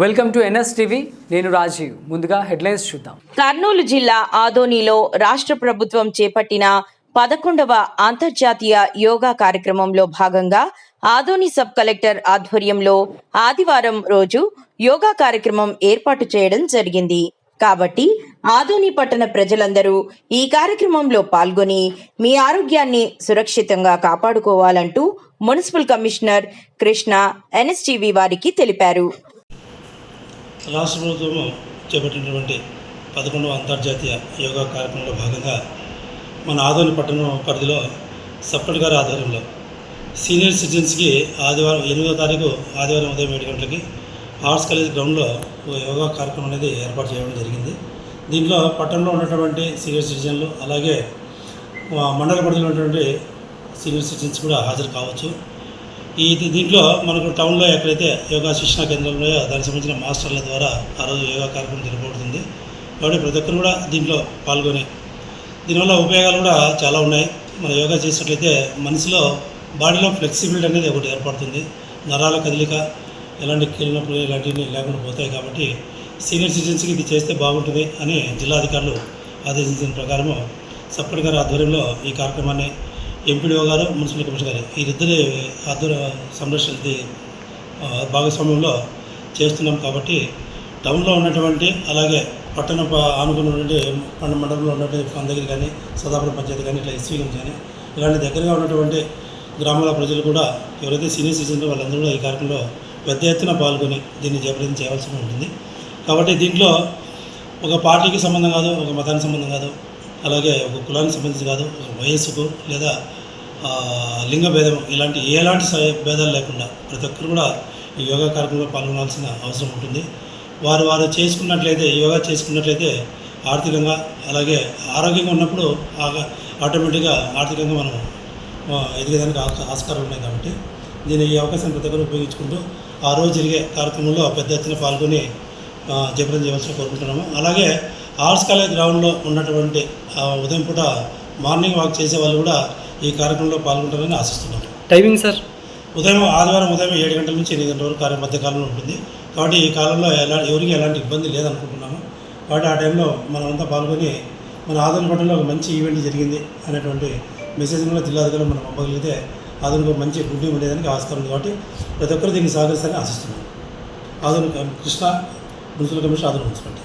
Welcome to NS TV. నేను రాజీవ్. ముందుగా headlines చూద్దాం. కర్నూలు జిల్లా ఆదోనిలో రాష్ట్ర ప్రభుత్వం చేపట్టిన పదకొండవ అంతర్జాతీయ యోగా కార్యక్రమంలో భాగంగా ఆదోని సబ్ కలెక్టర్ ఆధ్వర్యంలో ఆదివారం రోజు యోగా కార్యక్రమం ఏర్పాటు చేయడం జరిగింది. కాబట్టి ఆదోని పట్టణ ప్రజలందరూ ఈ కార్యక్రమంలో పాల్గొని మీ ఆరోగ్యాన్ని సురక్షితంగా కాపాడుకోవాలంటూ మున్సిపల్ కమిషనర్ కృష్ణ ఎన్ఎస్టీవీ వారికి తెలిపారు. రాష్ట్ర ప్రభుత్వము చేపట్టినటువంటి పదకొండవ అంతర్జాతీయ యోగా కార్యక్రమంలో భాగంగా మన ఆదోని పట్టణం పరిధిలో సప్పటి గారి ఆధ్వర్యంలో సీనియర్ సిటిజన్స్కి ఆదివారం ఎనిమిదో తారీఖు ఆదివారం ఉదయం ఏడు గంటలకి ఆర్ట్స్ కాలేజ్ గ్రౌండ్లో ఒక యోగా కార్యక్రమం అనేది ఏర్పాటు చేయడం జరిగింది. దీంట్లో పట్టణంలో ఉన్నటువంటి సీనియర్ సిటిజన్లు అలాగే మండల పరిధిలో ఉన్నటువంటి సీనియర్ సిటిజన్స్ కూడా హాజరు కావచ్చు. ఈ దీంట్లో మనకు టౌన్లో ఎక్కడైతే యోగా శిక్షణ కేంద్రంలో ఉన్నాయో దానికి సంబంధించిన మాస్టర్ల ద్వారా ఆ రోజు యోగా కార్యక్రమం జరగబడుతుంది కాబట్టి ప్రతి ఒక్కరు కూడా దీంట్లో పాల్గొని దీనివల్ల ఉపయోగాలు కూడా చాలా ఉన్నాయి. మన యోగా చేసినట్లయితే మనసులో బాడీలో ఫ్లెక్సిబిలిటీ అనేది ఒకటి ఏర్పడుతుంది. నరాల కదలిక ఎలాంటి కీళ్ళ ఇలాంటివి లేకుండా పోతాయి కాబట్టి సీనియర్ సిటిజన్స్కి ఇది చేస్తే బాగుంటుంది అని జిల్లా అధికారులు ఆదేశించిన ప్రకారము సప్పటి గారి ఆధ్వర్యంలో ఈ కార్యక్రమాన్ని ఎంపీడీఓ గారు మున్సిపల్ కమిషనర్ గారు వీరిద్దరి ఆధ్వర్య సంరక్షణది భాగస్వామ్యంలో చేస్తున్నాం కాబట్టి టౌన్లో ఉన్నటువంటి అలాగే పట్టణ ఆనుకున్నటువంటి ఆనుకుని ఉన్నటువంటి పండ మండలంలో ఉన్నటువంటి పందగిరి కానీ సదాపురం పంచాయతీ కానీ ఇట్లా ఎస్వీ కానీ ఇలాంటి దగ్గరగా ఉన్నటువంటి గ్రామాల ప్రజలు కూడా ఎవరైతే సీనియర్ సిటిజన్ వాళ్ళందరూ కూడా ఈ కార్యక్రమంలో పెద్ద ఎత్తున పాల్గొని దీన్ని జయప్రదం చేయాల్సి ఉంటుంది. కాబట్టి దీంట్లో ఒక పార్టీకి సంబంధం కాదు ఒక మతానికి సంబంధం కాదు అలాగే ఒక కులానికి సంబంధించి కాదు వయస్సుకు లేదా లింగ భేదం ఇలాంటి ఎలాంటి భేదాలు లేకుండా ప్రతి ఒక్కరు కూడా ఈ యోగా కార్యక్రమంలో పాల్గొనాల్సిన అవసరం ఉంటుంది. వారు వారు చేసుకున్నట్లయితే యోగా చేసుకున్నట్లయితే ఆర్థికంగా అలాగే ఆరోగ్యంగా ఉన్నప్పుడు ఆగా- ఆటోమేటిక్గా ఆర్థికంగా మనం ఎదిగేదానికి ఆస్కారం ఉన్నాయి కాబట్టి దీని ఈ అవకాశాన్ని ప్రతి ఒక్కరు ఉపయోగించుకుంటూ ఆ రోజు జరిగే కార్యక్రమంలో పెద్ద ఎత్తున పాల్గొని ఆ, జయప్రదం చేయవలసిన కోరుకుంటున్నాము. అలాగే ఆర్ట్స్ కాలేజ్ గ్రౌండ్లో ఉన్నటువంటి ఉదయం పూట మార్నింగ్ వాక్ చేసే వాళ్ళు కూడా ఈ కార్యక్రమంలో పాల్గొంటారని ఆశిస్తున్నాము. Timing sir? ఉదయం ఆదివారం ఉదయం ఏడు గంటల నుంచి ఎనిమిది గంటల వరకు కార్య మధ్య కాలంలో ఉంటుంది. కాబట్టి ఈ కాలంలో ఎలా ఎవరికి ఎలాంటి ఇబ్బంది లేదనుకుంటున్నాము. కాబట్టి ఆ టైంలో మనమంతా పాల్గొని మన ఆదరణ పట్టణంలో ఒక మంచి ఈవెంట్ జరిగింది అనేటువంటి మెసేజ్ కూడా జిల్లాధికారులు మనం పంపగలిగితే ఆదరణకు మంచి గుడ్డి ఉండేదానికి ఆస్కారం ఉంది. కాబట్టి ప్రతి ఒక్కరు దీన్ని సహకరిస్తారని ఆశిస్తున్నాం ఆదరణ కృష్ణ మున్సిపల్ కమిషన్ ఆదరణ మున్సిపాలిటీ